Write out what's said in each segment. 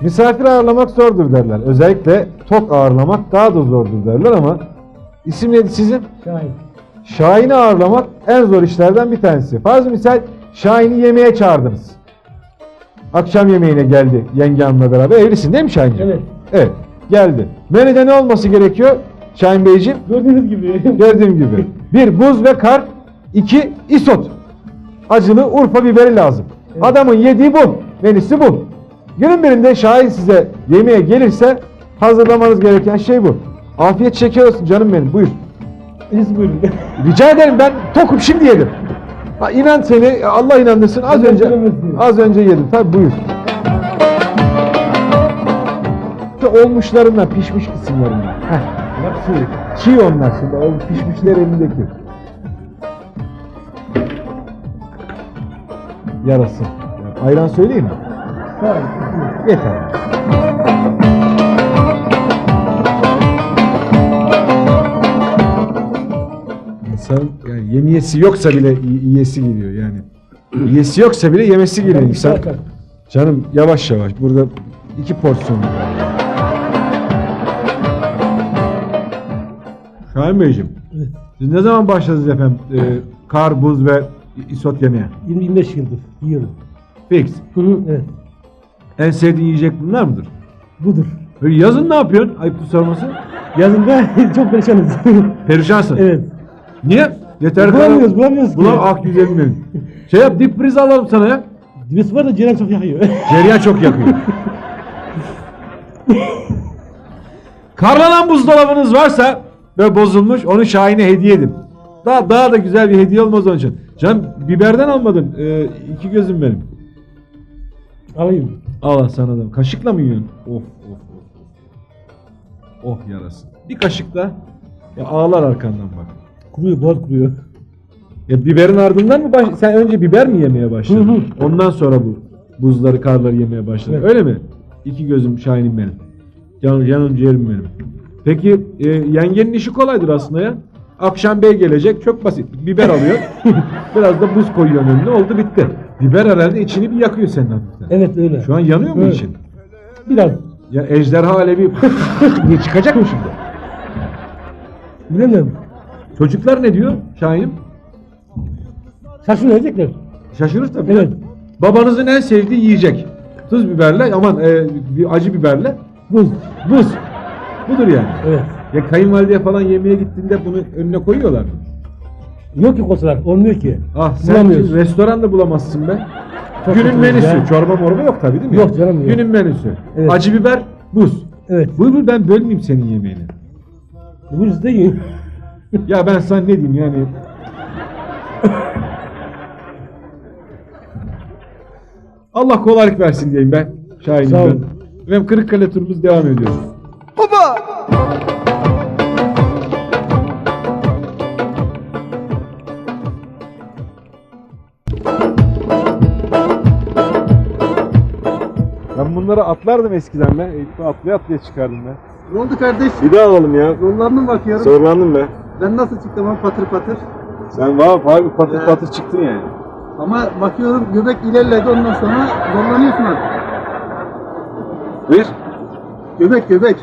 Misafir ağırlamak zordur derler. Özellikle tok ağırlamak daha da zordur derler ama isim neydi sizin? Şahin. Şahin'i ağırlamak en zor işlerden bir tanesi. Farz misal Şahin'i yemeğe çağırdınız. Akşam yemeğine geldi yenge hanımla beraber. Evlisin değil mi Şahin'ciğim? Evet. Evet. Geldi. Menüde ne olması gerekiyor Şahin Beyciğim? Gördüğünüz gibi. Gördüğüm gibi. Bir buz ve kar. iki isot. Acılı Urfa biberi lazım. Evet. Adamın yediği bu. Menüsü bu. Günün birinde Şahin size yemeğe gelirse hazırlamanız gereken şey bu. Afiyet şeker olsun canım benim. Buyur. Buyurun. Rica ederim ben tokum şimdi yedim. Ha, inan seni Allah inandırsın az önce az önce yedim. Tabi buyur. Olmuşlarından pişmiş kısımlarından. Heh. Şu çiğ onlar şimdi o pişmişler elindeki. Yarası. Ayran söyleyeyim mi? Şahin. Yeter. İnsan yani yemiyesi yoksa bile yiyesi geliyor yani. Yiyesi yoksa bile yemesi geliyor insan. Canım yavaş yavaş burada iki porsiyon. Şahin Beyciğim, Evet. siz ne zaman başladınız efendim e, kar, buz ve isot yemeye? 20-25 yıldır yiyorum. Fix. Hı hı. Evet. En sevdiğin yiyecek bunlar mıdır? Budur. Böyle yazın ne yapıyorsun? Ayıptır sorması. Yazında çok perişanız. Perişansın. evet. Niye? Yeter Bulamıyoruz, bulamıyoruz ki. Bulam ak güzelim benim. Şey yap dip priz alalım sana ya. Dibesi var da Ceren çok yakıyor. Ceryan çok yakıyor. Karlanan buzdolabınız varsa ve bozulmuş onu Şahin'e hediye edin. Daha, daha da güzel bir hediye olmaz onun için. Can biberden almadın. Ee, iki gözüm benim. Alayım. Allah sana da. Kaşıkla mı yiyorsun? Of of of. Oh yarası. Bir kaşık da ya ağlar arkandan bak. Kuruyor, boğaz kuruyor. Ya biberin ardından mı baş... Sen önce biber mi yemeye başladın? Hı hı. Ondan sonra bu buzları, karları yemeye başladın. Evet. Öyle mi? İki gözüm şahinim benim. Canım, canım ciğerim benim. Peki e, yengenin işi kolaydır aslında ya. Akşam bey gelecek çok basit. Biber alıyor. biraz da buz koyuyor önüne oldu bitti. Biber herhalde içini bir yakıyor senin hafiften. Evet öyle. Şu an yanıyor mu Evet. için? Biraz. Ya ejderha alevi diye çıkacak mı şimdi? Bilemiyorum. Çocuklar ne diyor Şahin'im? Şaşırıyor edecekler. Şaşırır tabii. Evet. Babanızın en sevdiği yiyecek. Tuz biberle aman e, bir acı biberle Buz. buz. Budur yani. Evet. Ya kayınvalideye falan yemeğe gittiğinde bunu önüne koyuyorlar mı? Yok ki kosalar. Olmuyor ki. Ah sen Bulamıyoruz. şimdi restoranda bulamazsın be. Çok Günün kötü menüsü. ya. Çorba morba yok tabii değil mi? Yok canım, yok. Günün menüsü. Evet. Acı biber, buz. Evet. Buyur buyur ben bölmeyeyim senin yemeğini. Bu yüzde yiyin. ya ben sana ne diyeyim yani. Allah kolaylık versin diyeyim ben. Şahinim Sağ ben. olun. Efendim Kırıkkale turumuz devam ediyor. Ben bunları atlardım eskiden ben. İlk atlaya atlaya çıkardım ben. Ne oldu kardeş? Bir daha alalım ya. Mı bakıyorum? Zorlandım be. Ben nasıl çıktım ama patır patır. Sen valla patır Ee, patır çıktın yani. Ama bakıyorum göbek ilerledi ondan sonra zorlanıyorsun artık. Bir. Göbek göbek.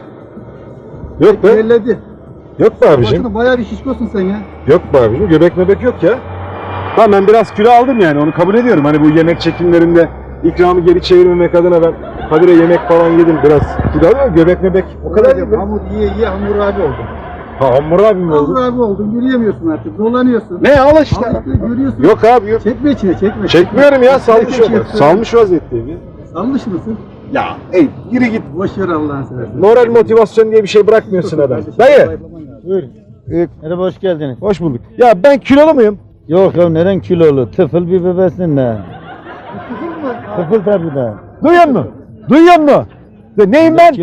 Yok be. İlerledi. Yok be abicim. Baksana bayağı bir şişkosun sen ya. Yok be abicim. Göbek mebek yok ya. Tamam ben biraz kilo aldım yani onu kabul ediyorum. Hani bu yemek çekimlerinde ikramı geri çevirmemek adına ben Kadir'e yemek falan yedim biraz kilo ama göbek mebek o kadar değil. be. Hamur yiye yiye hamur abi oldun. Ha hamur abi mi Hamur oldu? abi oldun. Yürüyemiyorsun artık. Zorlanıyorsun. Ne al Al işte. işte görüyorsun. Yok abi yok. Çekme içine çekme. Çekmiyorum ya salmış Çekme, çekme. Salmış vaziyetteyim ya. Salmış mısın? Ya ey yürü git. Boş ver Allah'ını seversen. Moral motivasyon diye bir şey bırakmıyorsun adam. Dayı. Buyur. e, Merhaba hoş geldiniz. hoş bulduk. Ya ben kilolu muyum? Yok ya neren kilolu? Tıfıl bir bebesin de. Tıfıl de. Duyuyor musun? Duyuyor musun? Neyim ben?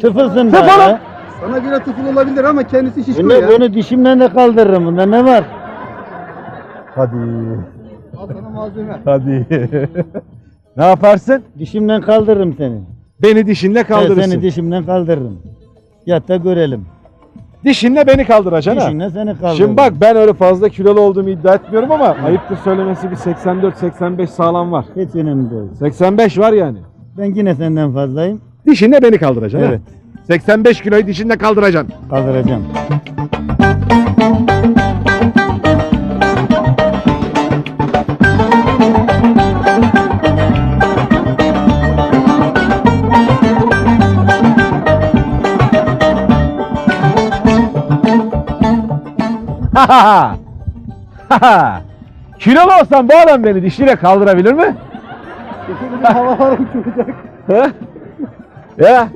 Tıfılsın Tıfılım. da. Sana göre tıfıl olabilir ama kendisi şişko Bunu, ya. bunu dişimle de kaldırırım. Bunda ne var? Hadi. Al sana malzeme. Hadi. ne yaparsın? Dişimle kaldırırım seni. Beni dişinle Ben kaldırırsın. seni dişimle kaldırırım. Yat da görelim. Dişinle beni kaldıracaksın ha. Dişinle seni kaldırırım. Şimdi bak ben öyle fazla kilolu olduğumu iddia etmiyorum ama ayıptır söylemesi bir 84-85 sağlam var. Hiç önemli değil. 85 var yani. Ben yine senden fazlayım. Dişinle beni kaldıracaksın Evet. ha? 85 kiloyu dişinle kaldıracaksın. Kaldıracağım. Kilolu olsam bu adam beni dişiyle kaldırabilir mi? Havalar uçuracak. He? ya.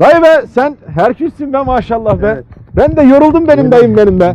Dayı be sen Herkülsün be maşallah be. Ben de yoruldum benim dayım benim be.